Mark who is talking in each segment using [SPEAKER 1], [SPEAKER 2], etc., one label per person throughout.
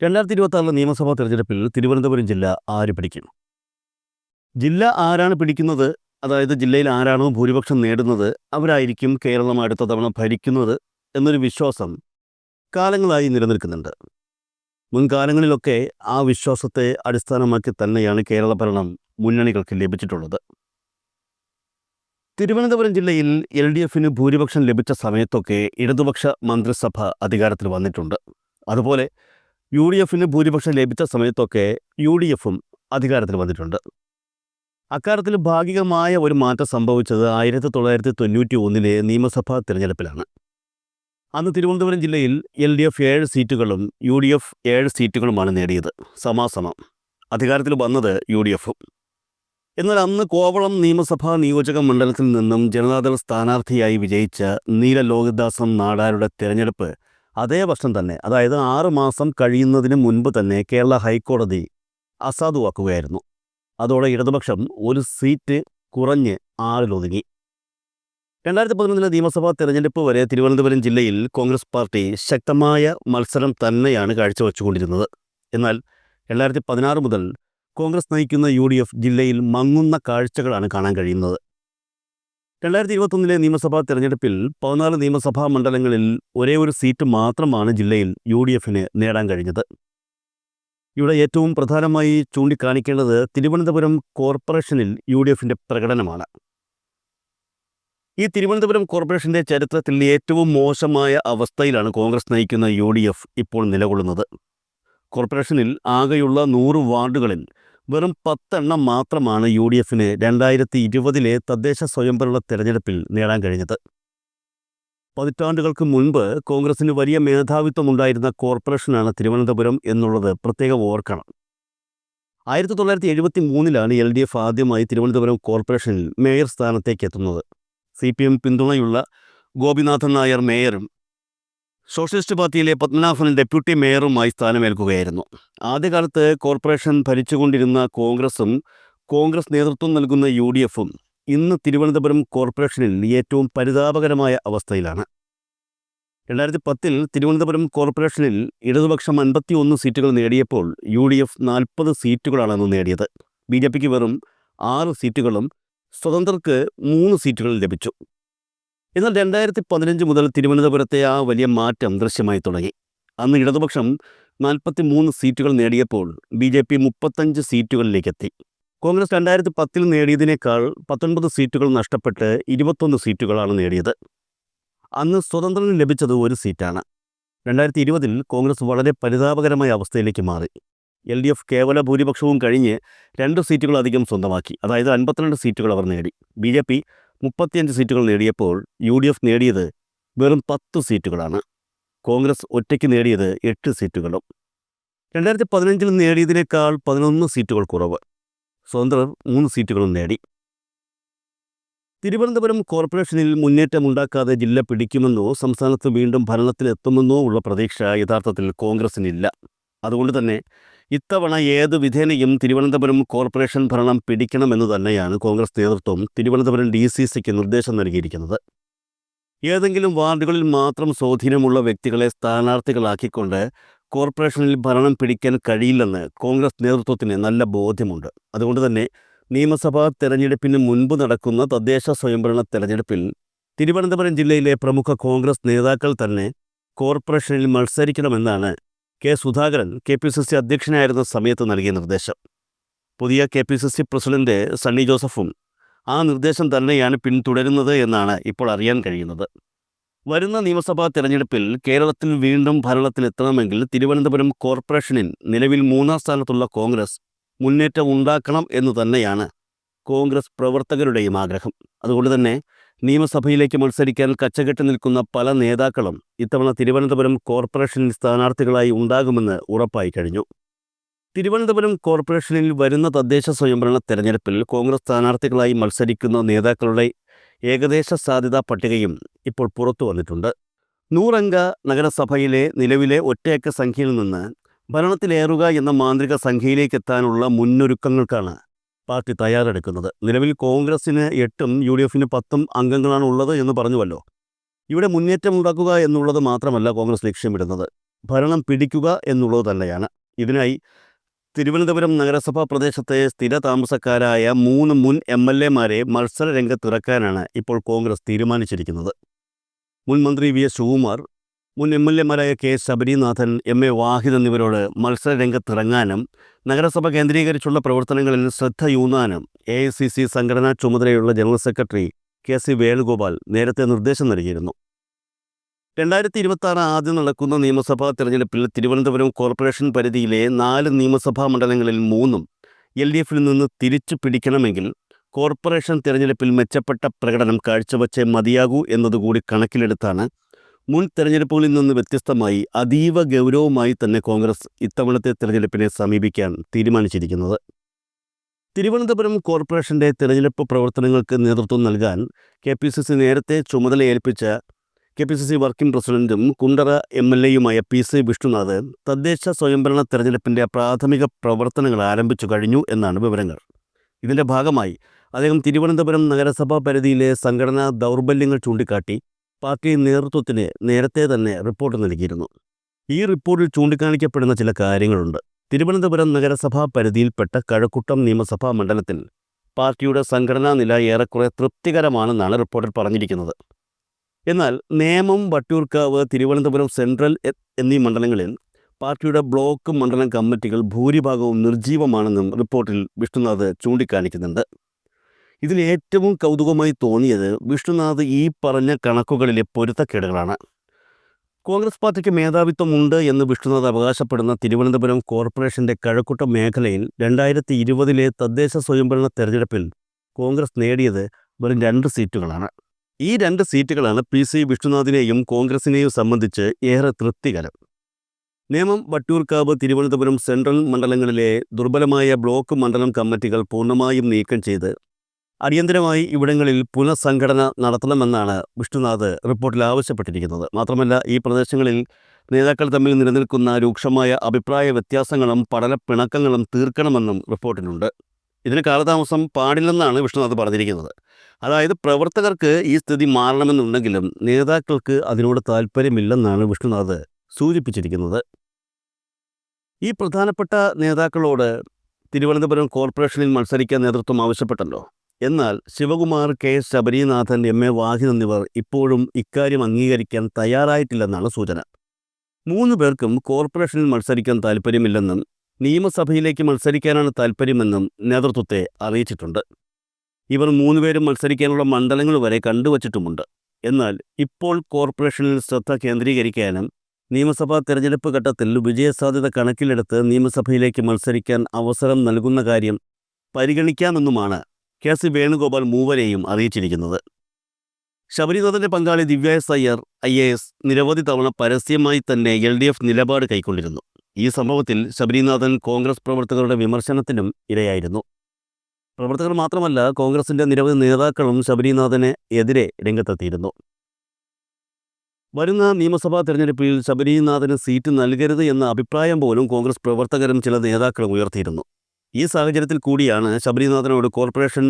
[SPEAKER 1] രണ്ടായിരത്തി ഇരുപത്തി ആറിലെ നിയമസഭാ തെരഞ്ഞെടുപ്പിൽ തിരുവനന്തപുരം ജില്ല ആര് പിടിക്കും? ജില്ല ആരാണ് പിടിക്കുന്നത്? അതായത് ജില്ലയിൽ ആരാണോ ഭൂരിപക്ഷം നേടുന്നത്? അവരായിരിക്കും കേരളം അടുത്ത തവണ ഭരിക്കുന്നത് എന്നൊരു വിശ്വാസം കാലങ്ങളായി നിലനിൽക്കുന്നുണ്ട്. മുൻകാലങ്ങളിലൊക്കെ ആ വിശ്വാസത്തെ അടിസ്ഥാനമാക്കി തന്നെയാണ് കേരള ഭരണം മുന്നണികൾക്ക് ലഭിച്ചിട്ടുള്ളത്. തിരുവനന്തപുരം ജില്ലയിൽ എൽ ഡി എഫിന് ഭൂരിപക്ഷം ലഭിച്ച സമയത്തൊക്കെ ഇടതുപക്ഷ മന്ത്രിസഭ അധികാരത്തിൽ വന്നിട്ടുണ്ട്. അതുപോലെ യു ഡി എഫിന് ഭൂരിപക്ഷം ലഭിച്ച സമയത്തൊക്കെ യു ഡി എഫും അധികാരത്തിൽ വന്നിട്ടുണ്ട്. അക്കാര്യത്തിൽ ഭാഗികമായ ഒരു മാറ്റം സംഭവിച്ചത് ആയിരത്തി തൊള്ളായിരത്തി തൊണ്ണൂറ്റി ഒന്നിലെ നിയമസഭാ തിരഞ്ഞെടുപ്പിലാണ്. അന്ന് തിരുവനന്തപുരം ജില്ലയിൽ എൽ ഡി എഫ് ഏഴ് സീറ്റുകളും യു ഡി എഫ് ഏഴ് സീറ്റുകളുമാണ് നേടിയത്. സമാസമം അധികാരത്തിൽ വന്നത് യു ഡി എഫും. എന്നാൽ അന്ന് കോവളം നിയമസഭാ നിയോജക മണ്ഡലത്തിൽ നിന്നും ജനതാദൾ സ്ഥാനാർത്ഥിയായി വിജയിച്ച നീല ലോകദാസം നാടാരുടെ തിരഞ്ഞെടുപ്പ് അതേ വർഷം തന്നെ. അതായത് ആറ് മാസം കഴിയുന്നതിന് മുൻപ് തന്നെ കേരള ഹൈക്കോടതി അസാധുവാക്കുകയായിരുന്നു. അതോടെ ഇടതുപക്ഷം ഒരു സീറ്റ് കുറഞ്ഞ് ആറിലൊതുങ്ങി രണ്ടായിരത്തി പതിനൊന്നിലെ നിയമസഭാ തെരഞ്ഞെടുപ്പ് വരെ തിരുവനന്തപുരം ജില്ലയിൽ കോൺഗ്രസ് പാർട്ടി ശക്തമായ മത്സരം തന്നെയാണ് കാഴ്ചവെച്ചുകൊണ്ടിരുന്നത്. എന്നാൽ രണ്ടായിരത്തി പതിനാറ് മുതൽ കോൺഗ്രസ് നയിക്കുന്ന യു ഡി എഫ് ജില്ലയിൽ മങ്ങുന്ന കാഴ്ചകളാണ് കാണാൻ കഴിയുന്നത്. രണ്ടായിരത്തി ഇരുപത്തൊന്നിലെ നിയമസഭാ തെരഞ്ഞെടുപ്പിൽ പതിനാല് നിയമസഭാ മണ്ഡലങ്ങളിൽ ഒരേ ഒരു സീറ്റ് മാത്രമാണ് ജില്ലയിൽ യു ഡി എഫിന് നേടാൻ കഴിഞ്ഞത്. ഇവിടെ ഏറ്റവും പ്രധാനമായി ചൂണ്ടിക്കാണിക്കേണ്ടത് തിരുവനന്തപുരം കോർപ്പറേഷനിൽ യു ഡി എഫിന്റെ പ്രകടനമാണ്. ഈ തിരുവനന്തപുരം കോർപ്പറേഷന്റെ ചരിത്രത്തിൽ ഏറ്റവും മോശമായ അവസ്ഥയിലാണ് കോൺഗ്രസ് നയിക്കുന്ന യു ഇപ്പോൾ നിലകൊള്ളുന്നത്. കോർപ്പറേഷനിൽ ആകെയുള്ള നൂറ് വാർഡുകളിൽ വെറും പത്തെണ്ണം മാത്രമാണ് യു ഡി എഫിന് രണ്ടായിരത്തി ഇരുപതിലെ തദ്ദേശ സ്വയംഭരണ തെരഞ്ഞെടുപ്പിൽ നേടാൻ കഴിഞ്ഞത്. പതിറ്റാണ്ടുകൾക്ക് മുൻപ് കോൺഗ്രസിന് വലിയ മേധാവിത്വമുണ്ടായിരുന്ന കോർപ്പറേഷനാണ് തിരുവനന്തപുരം എന്നുള്ളത് പ്രത്യേകം ഓർക്കണം. ആയിരത്തി തൊള്ളായിരത്തി എഴുപത്തി മൂന്നിലാണ് എൽ ഡി എഫ് ആദ്യമായി തിരുവനന്തപുരം കോർപ്പറേഷനിൽ മേയർ സ്ഥാനത്തേക്ക് എത്തുന്നത് സി പി എം പിന്തുണയുള്ള ഗോപിനാഥൻ നായർ മേയറും സോഷ്യലിസ്റ്റ് പാർട്ടിയിലെ പത്മനാഭൻ ഡെപ്യൂട്ടി മേയറുമായി സ്ഥാനമേൽക്കുകയായിരുന്നു. ആദ്യകാലത്ത് കോർപ്പറേഷൻ ഭരിച്ചുകൊണ്ടിരുന്ന കോൺഗ്രസും കോൺഗ്രസ് നേതൃത്വം നൽകുന്ന യു ഡി എഫും ഇന്ന് തിരുവനന്തപുരം കോർപ്പറേഷനിൽ ഏറ്റവും പരിതാപകരമായ അവസ്ഥയിലാണ്. രണ്ടായിരത്തി പത്തിൽ തിരുവനന്തപുരം കോർപ്പറേഷനിൽ ഇടതുപക്ഷം അൻപത്തി ഒന്ന് സീറ്റുകൾ നേടിയപ്പോൾ യു ഡി എഫ് നാൽപ്പത് സീറ്റുകളാണ് അന്ന് നേടിയത്. ബി ജെ പിക്ക് വെറും ആറ് സീറ്റുകളും സ്വതന്ത്രർക്ക് മൂന്ന് സീറ്റുകൾ ലഭിച്ചു. എന്നാൽ രണ്ടായിരത്തി പതിനഞ്ച് മുതൽ തിരുവനന്തപുരത്തെ ആ വലിയ മാറ്റം ദൃശ്യമായി തുടങ്ങി. അന്ന് ഇടതുപക്ഷം നാൽപ്പത്തി മൂന്ന് സീറ്റുകൾ നേടിയപ്പോൾ ബി ജെ പി മുപ്പത്തഞ്ച് സീറ്റുകളിലേക്കെത്തി. കോൺഗ്രസ് രണ്ടായിരത്തി പത്തിൽ നേടിയതിനേക്കാൾ പത്തൊൻപത് സീറ്റുകൾ നഷ്ടപ്പെട്ട് ഇരുപത്തൊന്ന് സീറ്റുകളാണ് നേടിയത്. അന്ന് സ്വതന്ത്രന് ലഭിച്ചത് ഒരു സീറ്റാണ്. രണ്ടായിരത്തി ഇരുപതിൽ കോൺഗ്രസ് വളരെ പരിതാപകരമായ അവസ്ഥയിലേക്ക് മാറി. എൽ ഡി എഫ് കേവല ഭൂരിപക്ഷവും കഴിഞ്ഞ് രണ്ട് സീറ്റുകളധികം സ്വന്തമാക്കി. അതായത് അൻപത്തിരണ്ട് സീറ്റുകൾ അവർ നേടി. ബി ജെ പി മുപ്പത്തിയഞ്ച് സീറ്റുകൾ നേടിയപ്പോൾ യു ഡി എഫ് നേടിയത് വെറും പത്ത് സീറ്റുകളാണ്. കോൺഗ്രസ് ഒറ്റയ്ക്ക് നേടിയത് എട്ട് സീറ്റുകളും. രണ്ടായിരത്തി പതിനഞ്ചിൽ നേടിയതിനേക്കാൾ പതിനൊന്ന് സീറ്റുകൾ കുറവ്. സ്വതന്ത്രർ മൂന്ന് സീറ്റുകളും നേടി. തിരുവനന്തപുരം കോർപ്പറേഷനിൽ മുന്നേറ്റമുണ്ടാക്കാതെ ജില്ല പിടിക്കുമെന്നോ സംസ്ഥാനത്ത് വീണ്ടും ഭരണത്തിലെത്തുമെന്നോ ഉള്ള പ്രതീക്ഷ യഥാർത്ഥത്തിൽ കോൺഗ്രസിനില്ല. അതുകൊണ്ട് തന്നെ ഇത്തവണ ഏത് വിധേനയും തിരുവനന്തപുരം കോർപ്പറേഷൻ ഭരണം പിടിക്കണമെന്ന് തന്നെയാണ് കോൺഗ്രസ് നേതൃത്വം തിരുവനന്തപുരം ഡി സി സിക്ക് നിർദ്ദേശം നൽകിയിരിക്കുന്നത്. ഏതെങ്കിലും വാർഡുകളിൽ മാത്രം സ്വാധീനമുള്ള വ്യക്തികളെ സ്ഥാനാർത്ഥികളാക്കിക്കൊണ്ട് കോർപ്പറേഷനിൽ ഭരണം പിടിക്കാൻ കഴിയില്ലെന്ന് കോൺഗ്രസ് നേതൃത്വത്തിന് നല്ല ബോധ്യമുണ്ട്. അതുകൊണ്ട് തന്നെ നിയമസഭാ തെരഞ്ഞെടുപ്പിന് മുൻപ് നടക്കുന്ന തദ്ദേശ സ്വയംഭരണ തെരഞ്ഞെടുപ്പിൽ തിരുവനന്തപുരം ജില്ലയിലെ പ്രമുഖ കോൺഗ്രസ് നേതാക്കൾ തന്നെ കോർപ്പറേഷനിൽ മത്സരിക്കണമെന്നാണ് K Sudhakaran K P C C അധ്യക്ഷനായിരുന്ന സമയത്ത് നൽകിയ നിർദ്ദേശം. പുതിയ K P C C president Sunny ജോസഫും ആ നിർദ്ദേശം തന്നെയാണ് പിന്തുടരുന്നത് എന്നാണ് ഇപ്പോൾ അറിയാൻ കഴിയുന്നത്. വരുന്ന നിയമസഭാ തെരഞ്ഞെടുപ്പിൽ കേരളത്തിൽ വീണ്ടും ഭരണത്തിലെത്തണമെങ്കിൽ തിരുവനന്തപുരം കോർപ്പറേഷനിൽ നിലവിൽ മൂന്നാം സ്ഥാനത്തുള്ള കോൺഗ്രസ് മുന്നേറ്റം ഉണ്ടാക്കണം എന്നു തന്നെയാണ് കോൺഗ്രസ് പ്രവർത്തകരുടെയും ആഗ്രഹം. അതുകൊണ്ട് തന്നെ നിയമസഭയിലേക്ക് മത്സരിക്കാൻ കച്ചകെട്ട് നിൽക്കുന്ന പല നേതാക്കളും ഇത്തവണ തിരുവനന്തപുരം കോർപ്പറേഷനിൽ സ്ഥാനാർത്ഥികളായി ഉണ്ടാകുമെന്ന് ഉറപ്പായി കഴിഞ്ഞു. തിരുവനന്തപുരം കോർപ്പറേഷനിൽ വരുന്ന തദ്ദേശ സ്വയംഭരണ തെരഞ്ഞെടുപ്പിൽ കോൺഗ്രസ് സ്ഥാനാർത്ഥികളായി മത്സരിക്കുന്ന നേതാക്കളുടെ ഏകദേശ സാധ്യതാ പട്ടികയും ഇപ്പോൾ പുറത്തു വന്നിട്ടുണ്ട്. നൂറംഗ നഗരസഭയിലെ നിലവിലെ ഒറ്റയക്ക സംഖ്യയിൽ നിന്ന് ഭരണത്തിലേറുക എന്ന മാന്ത്രിക സംഖ്യയിലേക്കെത്താനുള്ള മുന്നൊരുക്കങ്ങൾക്കാണ് പാർട്ടി തയ്യാറെടുക്കുന്നത്. നിലവിൽ കോൺഗ്രസിന് എട്ടും യു ഡി എഫിന് പത്തും അംഗങ്ങളാണ് ഉള്ളത് എന്ന് പറഞ്ഞുവല്ലോ. ഇവിടെ മുന്നേറ്റം ഉണ്ടാക്കുക എന്നുള്ളത് മാത്രമല്ല കോൺഗ്രസ് ലക്ഷ്യമിടുന്നത് ഭരണം പിടിക്കുക എന്നുള്ളത് തന്നെയാണ്. ഇതിനായി തിരുവനന്തപുരം നഗരസഭാ പ്രദേശത്തെ സ്ഥിര താമസക്കാരായ മൂന്ന് മുൻ എം എൽ എമാരെ മത്സര രംഗത്തിറക്കാനാണ് ഇപ്പോൾ കോൺഗ്രസ് തീരുമാനിച്ചിരിക്കുന്നത്. മുൻ മന്ത്രി വി എസ് ശിവകുമാർ മുൻ M L എമാരായ K Sabarinathan M A Vahid എന്നിവരോട് മത്സര രംഗത്തിറങ്ങാനും നഗരസഭ കേന്ദ്രീകരിച്ചുള്ള പ്രവർത്തനങ്ങളിൽ ശ്രദ്ധയൂന്നാനും എ ഐ സി സി സംഘടനാ ചുമതലയുള്ള general secretary K C Venugopal നേരത്തെ നിർദ്ദേശം നൽകിയിരുന്നു. രണ്ടായിരത്തി ഇരുപത്തി ആറ് ആദ്യം നടക്കുന്ന നിയമസഭാ തെരഞ്ഞെടുപ്പിൽ തിരുവനന്തപുരം കോർപ്പറേഷൻ പരിധിയിലെ നാല് നിയമസഭാ മണ്ഡലങ്ങളിൽ മൂന്നും എൽ ഡി എഫിൽ നിന്ന് തിരിച്ചു പിടിക്കണമെങ്കിൽ കോർപ്പറേഷൻ തിരഞ്ഞെടുപ്പിൽ മെച്ചപ്പെട്ട പ്രകടനം കാഴ്ചവെച്ചേ മതിയാകൂ എന്നതുകൂടി കണക്കിലെടുത്താണ് മുൻ തെരഞ്ഞെടുപ്പുകളിൽ നിന്ന് വ്യത്യസ്തമായി അതീവ ഗൗരവമായി തന്നെ കോൺഗ്രസ് ഇത്തവണത്തെ തെരഞ്ഞെടുപ്പിനെ സമീപിക്കാൻ തീരുമാനിച്ചിരിക്കുന്നത്. തിരുവനന്തപുരം കോർപ്പറേഷന്റെ തിരഞ്ഞെടുപ്പ് പ്രവർത്തനങ്ങൾക്ക് നേതൃത്വം നൽകാൻ കെ പി സി സി നേരത്തെ ചുമതല ഏൽപ്പിച്ച K P C C working പ്രസിഡന്റും കുണ്ടറ എം എൽ എയുമായ പി സി വിഷ്ണുനാഥ് തദ്ദേശ സ്വയംഭരണ തെരഞ്ഞെടുപ്പിന്റെ പ്രാഥമിക പ്രവർത്തനങ്ങൾ ആരംഭിച്ചു കഴിഞ്ഞു എന്നാണ് വിവരങ്ങൾ. ഇതിന്റെ ഭാഗമായി അദ്ദേഹം തിരുവനന്തപുരം നഗരസഭാ പരിധിയിലെ സംഘടനാ ദൗർബല്യങ്ങൾ ചൂണ്ടിക്കാട്ടി പാർട്ടി നേതൃത്വത്തിന് നേരത്തെ തന്നെ റിപ്പോർട്ട് നൽകിയിരുന്നു. ഈ റിപ്പോർട്ടിൽ ചൂണ്ടിക്കാണിക്കപ്പെടുന്ന ചില കാര്യങ്ങളുണ്ട്. തിരുവനന്തപുരം നഗരസഭാ പരിധിയിൽപ്പെട്ട കഴക്കൂട്ടം നിയമസഭാ മണ്ഡലത്തിൽ പാർട്ടിയുടെ സംഘടനാ നില ഏറെക്കുറെ തൃപ്തികരമാണെന്നാണ് റിപ്പോർട്ടിൽ പറഞ്ഞിരിക്കുന്നത്. എന്നാൽ നേമം വട്ടിയൂർക്കാവ് തിരുവനന്തപുരം സെൻട്രൽ എന്നീ മണ്ഡലങ്ങളിൽ പാർട്ടിയുടെ ബ്ലോക്ക് മണ്ഡലം കമ്മിറ്റികൾ ഭൂരിഭാഗവും നിർജീവമാണെന്നും റിപ്പോർട്ടിൽ വിഷ്ണുനാഥ് ചൂണ്ടിക്കാണിക്കുന്നുണ്ട്. ഇതിൽ ഏറ്റവും കൗതുകമായി തോന്നിയത് വിഷ്ണുനാഥ് ഈ പറഞ്ഞ കണക്കുകളിലെ പൊരുത്തക്കേടുകളാണ്. കോൺഗ്രസ് പാർട്ടിക്ക് മേധാവിത്വമുണ്ട് എന്ന് വിഷ്ണുനാഥ് അവകാശപ്പെടുന്ന തിരുവനന്തപുരം കോർപ്പറേഷന്റെ കഴക്കൂട്ട മേഖലയിൽ രണ്ടായിരത്തി ഇരുപതിലെ തദ്ദേശ സ്വയംഭരണ തെരഞ്ഞെടുപ്പിൽ കോൺഗ്രസ് നേടിയത് വെറും രണ്ട് സീറ്റുകളാണ്. ഈ രണ്ട് സീറ്റുകളാണ് പി സി വിഷ്ണുനാഥിനെയും കോൺഗ്രസിനെയും സംബന്ധിച്ച് ഏറെ തൃപ്തികരം. നേമം വട്ടിയൂർക്കാവ് തിരുവനന്തപുരം സെൻട്രൽ മണ്ഡലങ്ങളിലെ ദുർബലമായ ബ്ലോക്ക് മണ്ഡലം കമ്മിറ്റികൾ പൂർണമായും നീക്കം ചെയ്ത് അടിയന്തരമായി ഇവിടങ്ങളിൽ പുനഃസംഘടന നടത്തണമെന്നാണ് വിഷ്ണുനാഥ് റിപ്പോർട്ടിൽ ആവശ്യപ്പെട്ടിരിക്കുന്നത്. മാത്രമല്ല ഈ പ്രദേശങ്ങളിൽ നേതാക്കൾ തമ്മിൽ നിലനിൽക്കുന്ന രൂക്ഷമായ അഭിപ്രായ വ്യത്യാസങ്ങളും പഠന പിണക്കങ്ങളും തീർക്കണമെന്നും റിപ്പോർട്ടിലുണ്ട്. ഇതിന് കാലതാമസം പാടില്ലെന്നാണ് വിഷ്ണുനാഥ് പറഞ്ഞിരിക്കുന്നത്. അതായത് പ്രവർത്തകർക്ക് ഈ സ്ഥിതി മാറണമെന്നുണ്ടെങ്കിലും നേതാക്കൾക്ക് അതിനോട് താല്പര്യമില്ലെന്നാണ് വിഷ്ണുനാഥ് സൂചിപ്പിച്ചിരിക്കുന്നത്. ഈ പ്രധാനപ്പെട്ട നേതാക്കളോട് തിരുവനന്തപുരം കോർപ്പറേഷനിൽ മത്സരിക്കാൻ നേതൃത്വം ആവശ്യപ്പെട്ടല്ലോ? എന്നാൽ Sivakumar K. Sabarinathan M. A. Vahid എന്നിവർ ഇപ്പോഴും ഇക്കാര്യം അംഗീകരിക്കാൻ തയ്യാറായിട്ടില്ലെന്നാണ് സൂചന. മൂന്ന് പേർക്കും കോർപ്പറേഷനിൽ മത്സരിക്കാൻ താൽപ്പര്യമില്ലെന്നും നിയമസഭയിലേക്ക് മത്സരിക്കാനാണ് താൽപ്പര്യമെന്നും നേതൃത്വത്തെ അറിയിച്ചിട്ടുണ്ട്. ഇവർ മൂന്നുപേരും മത്സരിക്കാനുള്ള മണ്ഡലങ്ങൾ വരെ കണ്ടുവച്ചിട്ടുമുണ്ട്. എന്നാൽ ഇപ്പോൾ കോർപ്പറേഷനിൽ ശ്രദ്ധ കേന്ദ്രീകരിക്കാനും നിയമസഭാ തെരഞ്ഞെടുപ്പ് ഘട്ടത്തിൽ വിജയസാധ്യത കണക്കിലെടുത്ത് നിയമസഭയിലേക്ക് മത്സരിക്കാൻ അവസരം നൽകുന്ന കാര്യം പരിഗണിക്കാമെന്നുമാണ് കെ സി വേണുഗോപാൽ മൂവരെയും അറിയിച്ചിരിക്കുന്നത്. ശബരിനാഥന്റെ പങ്കാളി Divya S Iyer I A S നിരവധി തവണ പരസ്യമായി തന്നെ എൽ ഡി എഫ് നിലപാട് കൈക്കൊണ്ടിരുന്നു. ഈ സംഭവത്തിൽ ശബരിനാഥൻ കോൺഗ്രസ് പ്രവർത്തകരുടെ വിമർശനത്തിനും ഇരയായിരുന്നു. പ്രവർത്തകർ മാത്രമല്ല കോൺഗ്രസിന്റെ നിരവധി നേതാക്കളും ശബരിനാഥന് എതിരെ രംഗത്തെത്തിയിരുന്നു. വരുന്ന നിയമസഭാ തെരഞ്ഞെടുപ്പിൽ ശബരിനാഥന് സീറ്റ് നൽകരുത് എന്ന അഭിപ്രായം പോലും കോൺഗ്രസ് പ്രവർത്തകരും ചില നേതാക്കളും ഉയർത്തിയിരുന്നു. ഈ സാഹചര്യത്തിൽ കൂടിയാണ് ശബരിനാഥനോട് കോർപ്പറേഷൻ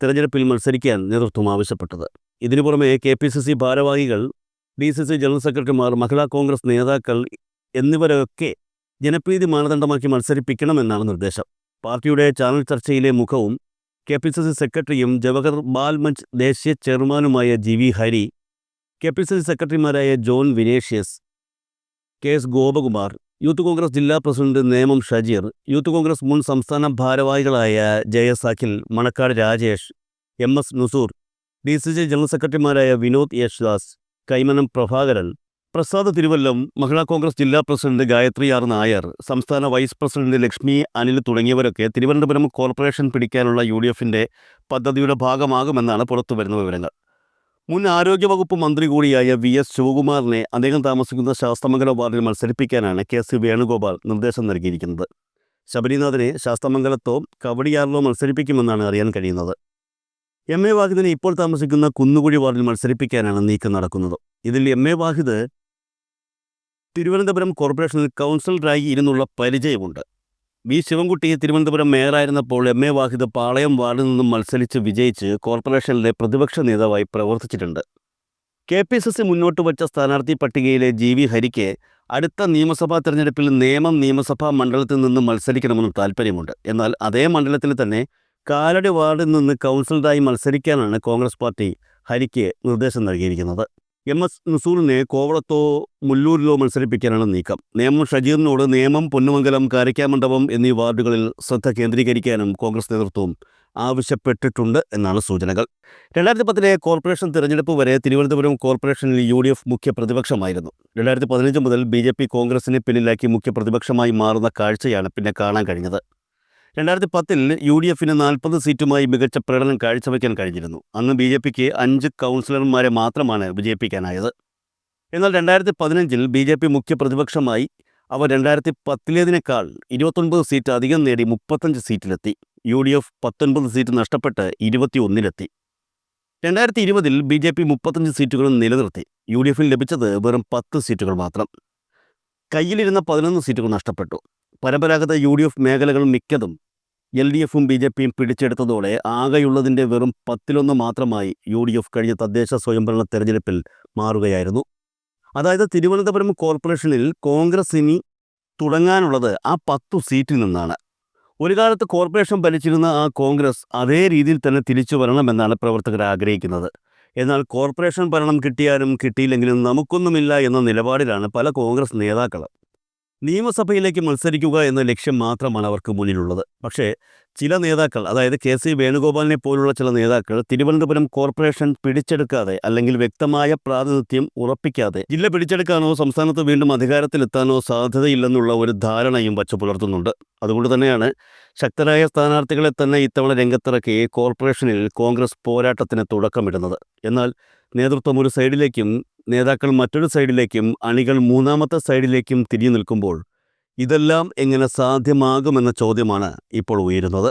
[SPEAKER 1] തിരഞ്ഞെടുപ്പിൽ മത്സരിക്കാൻ നേതൃത്വം ആവശ്യപ്പെട്ടത്. ഇതിനു പുറമെ കെ പി സി സി ഭാരവാഹികൾ ഡി സി സി ജനറൽ സെക്രട്ടറിമാർ മഹിളാ കോൺഗ്രസ് നേതാക്കൾ എന്നിവരൊക്കെ ജനപ്രീതി മാനദണ്ഡമാക്കി മത്സരിപ്പിക്കണമെന്നാണ് നിർദ്ദേശം. പാർട്ടിയുടെ ചാനൽ ചർച്ചയിലെ മുഖവും കെ പി സി സി സെക്രട്ടറിയും ജവഹർ ബാൽമഞ്ച് ദേശീയ ചെയർമാനുമായ G V Hari K P C C സെക്രട്ടറിമാരായ John Vinicius K S Gopakumar youth Congress ജില്ലാ പ്രസിഡന്റ് നേമം ഷജീർ യൂത്ത് കോൺഗ്രസ് മുൻ സംസ്ഥാന ഭാരവാഹികളായ J S Akhil Manacaud Rajesh M S Nusoor D C C general സെക്രട്ടറിമാരായ വിനോദ് യേശുദാസ് കൈമനം പ്രഭാകരൻ പ്രസാദ് തിരുവല്ലം മഹിളാ കോൺഗ്രസ് ജില്ലാ പ്രസിഡന്റ് ഗായത്രി ആർ നായർ സംസ്ഥാന വൈസ് പ്രസിഡന്റ് ലക്ഷ്മി അനിൽ തുടങ്ങിയവരൊക്കെ തിരുവനന്തപുരം കോർപ്പറേഷൻ പിടിക്കാനുള്ള യു ഡി എഫിന്റെ പദ്ധതിയുടെ ഭാഗമാകുമെന്നാണ് പുറത്തുവരുന്ന വിവരങ്ങൾ. മുൻ ആരോഗ്യവകുപ്പ് മന്ത്രി കൂടിയായ വി എസ് ശിവകുമാറിനെ അദ്ദേഹം താമസിക്കുന്ന ശാസ്തമംഗല വാർഡിൽ മത്സരിപ്പിക്കാനാണ് കെ സി വേണുഗോപാൽ നിർദ്ദേശം നൽകിയിരിക്കുന്നത്. ശബരിനാഥനെ ശാസ്തമംഗലത്തോ കവടിയാറിലോ മത്സരിപ്പിക്കുമെന്നാണ് അറിയാൻ കഴിയുന്നത്. എം എ വാഹിദിനെ ഇപ്പോൾ താമസിക്കുന്ന കുന്നുകുഴി വാർഡിൽ മത്സരിപ്പിക്കാനാണ് നീക്കം നടക്കുന്നത്. ഇതിൽ എം എ വാഹിദ് തിരുവനന്തപുരം കോർപ്പറേഷനിൽ കൗൺസിലറായി ഇരുന്നുള്ള പരിചയമുണ്ട്. വി. ശിവൻകുട്ടി തിരുവനന്തപുരം മേയറായിരുന്നപ്പോൾ എം. എ. വാഹിദ് പാളയം വാർഡിൽ നിന്നും മത്സരിച്ച് വിജയിച്ച് കോർപ്പറേഷനിലെ പ്രതിപക്ഷ നേതാവായി പ്രവർത്തിച്ചിട്ടുണ്ട്. കെ. പി. സി. സി മുന്നോട്ട് വച്ച സ്ഥാനാർത്ഥി പട്ടികയിലെ ജി. വി. ഹരിക്ക് അടുത്ത നിയമസഭാ തെരഞ്ഞെടുപ്പിൽ നേമം നിയമസഭാ മണ്ഡലത്തിൽ നിന്ന് മത്സരിക്കണമെന്ന് താല്പര്യമുണ്ട് എന്നാൽ അതേ മണ്ഡലത്തിൽ തന്നെ കാലടി വാർഡിൽ നിന്ന് കൗൺസിലറായി മത്സരിക്കാനാണ് കോൺഗ്രസ് പാർട്ടി ഹരിക്ക് നിർദ്ദേശം നൽകിയിരിക്കുന്നത്. എം എസ് നസൂറിനെ കോവളത്തോ മുല്ലൂരിലോ മത്സരിപ്പിക്കാനാണ് നീക്കം. നേമം ഷജീറിനോട് നേമം പൊന്നുമംഗലം കാരിക്കാമണ്ഡപം എന്നീ വാർഡുകളിൽ ശ്രദ്ധ കേന്ദ്രീകരിക്കാനും കോൺഗ്രസ് നേതൃത്വം ആവശ്യപ്പെട്ടിട്ടുണ്ട് എന്നാണ് സൂചനകൾ. രണ്ടായിരത്തി പത്തിലെ കോർപ്പറേഷൻ തിരഞ്ഞെടുപ്പ് വരെ തിരുവനന്തപുരം കോർപ്പറേഷനിൽ യു ഡി എഫ് മുഖ്യ പ്രതിപക്ഷമായിരുന്നു. രണ്ടായിരത്തി പതിനഞ്ച് മുതൽ ബി ജെ പി കോൺഗ്രസിനെ പിന്നിലാക്കി മുഖ്യ പ്രതിപക്ഷമായി മാറുന്ന കാഴ്ചയാണ് പിന്നെ കാണാൻ കഴിഞ്ഞത്. രണ്ടായിരത്തി പത്തിൽ യു ഡി എഫിന് നാൽപ്പത് സീറ്റുമായി മികച്ച പ്രകടനം കാഴ്ചവെക്കാൻ കഴിഞ്ഞിരുന്നു. അന്ന് ബി ജെ പിക്ക് അഞ്ച് കൗൺസിലർമാരെ മാത്രമാണ് വിജയിപ്പിക്കാനായത്. എന്നാൽ രണ്ടായിരത്തി പതിനഞ്ചിൽ ബി ജെ പി മുഖ്യ പ്രതിപക്ഷമായി അവർ രണ്ടായിരത്തി പത്തിലേതിനേക്കാൾ ഇരുപത്തൊൻപത് സീറ്റ് അധികം നേടി മുപ്പത്തഞ്ച് സീറ്റിലെത്തി. യു ഡി എഫ് പത്തൊൻപത് സീറ്റ് നഷ്ടപ്പെട്ട് ഇരുപത്തി ഒന്നിലെത്തി രണ്ടായിരത്തി ഇരുപതിൽ ബി ജെ പി മുപ്പത്തഞ്ച് സീറ്റുകളും നിലനിർത്തി. യു ഡി എഫിന് ലഭിച്ചത് വെറും പത്ത് സീറ്റുകൾ മാത്രം. കയ്യിലിരുന്ന പതിനൊന്ന് സീറ്റുകൾ നഷ്ടപ്പെട്ടു. പരമ്പരാഗത യു ഡി എഫ് മേഖലകൾ മിക്കതും എൽ ഡി എഫും ബി ജെ പിയും പിടിച്ചെടുത്തതോടെ ആകെയുള്ളതിന്റെ വെറും പത്തിലൊന്ന് മാത്രമായി യു ഡി എഫ് കഴിഞ്ഞ തദ്ദേശ സ്വയംഭരണ തെരഞ്ഞെടുപ്പിൽ മാറുകയായിരുന്നു. അതായത് തിരുവനന്തപുരം കോർപ്പറേഷനിൽ കോൺഗ്രസ് ഇനി തുടങ്ങാനുള്ളത് ആ പത്തു സീറ്റിൽ നിന്നാണ്. ഒരു കാലത്ത് കോർപ്പറേഷൻ ഭരിച്ചിരുന്ന ആ കോൺഗ്രസ് അതേ രീതിയിൽ തന്നെ തിരിച്ചു വരണമെന്നാണ് പ്രവർത്തകർ ആഗ്രഹിക്കുന്നത്. എന്നാൽ കോർപ്പറേഷൻ ഭരണം കിട്ടിയാലും കിട്ടിയില്ലെങ്കിലും നമുക്കൊന്നുമില്ല എന്ന നിലപാടിലാണ് പല കോൺഗ്രസ് നേതാക്കൾ നിയമസഭയിലേക്ക് മത്സരിക്കുക എന്ന ലക്ഷ്യം മാത്രമാണ് അവർക്ക് മുന്നിലുള്ളത്. പക്ഷേ ചില നേതാക്കൾ അതായത് കെ സി വേണുഗോപാലിനെ പോലുള്ള ചില നേതാക്കൾ തിരുവനന്തപുരം കോർപ്പറേഷൻ പിടിച്ചെടുക്കാതെ അല്ലെങ്കിൽ വ്യക്തമായ പ്രാതിനിധ്യം ഉറപ്പിക്കാതെ ജില്ല പിടിച്ചെടുക്കാനോ സംസ്ഥാനത്ത് വീണ്ടും അധികാരത്തിലെത്താനോ സാധ്യതയില്ലെന്നുള്ള ഒരു ധാരണയും വച്ചു പുലർത്തുന്നുണ്ട്. അതുകൊണ്ട് തന്നെയാണ് ശക്തരായ സ്ഥാനാർത്ഥികളെ തന്നെ ഇത്തവണ രംഗത്തിറക്കി കോർപ്പറേഷനിൽ കോൺഗ്രസ് പോരാട്ടത്തിന് തുടക്കമിടുന്നത്. എന്നാൽ നേതൃത്വം ഒരു സൈഡിലേക്കും നേതാക്കൾ മറ്റൊരു സൈഡിലേക്കും അണികൾ മൂന്നാമത്തെ സൈഡിലേക്കും തിരിഞ്ഞു നിൽക്കുമ്പോൾ ഇതെല്ലാം എങ്ങനെ സാധ്യമാകുമെന്ന ചോദ്യമാണ് ഇപ്പോൾ ഉയരുന്നത്.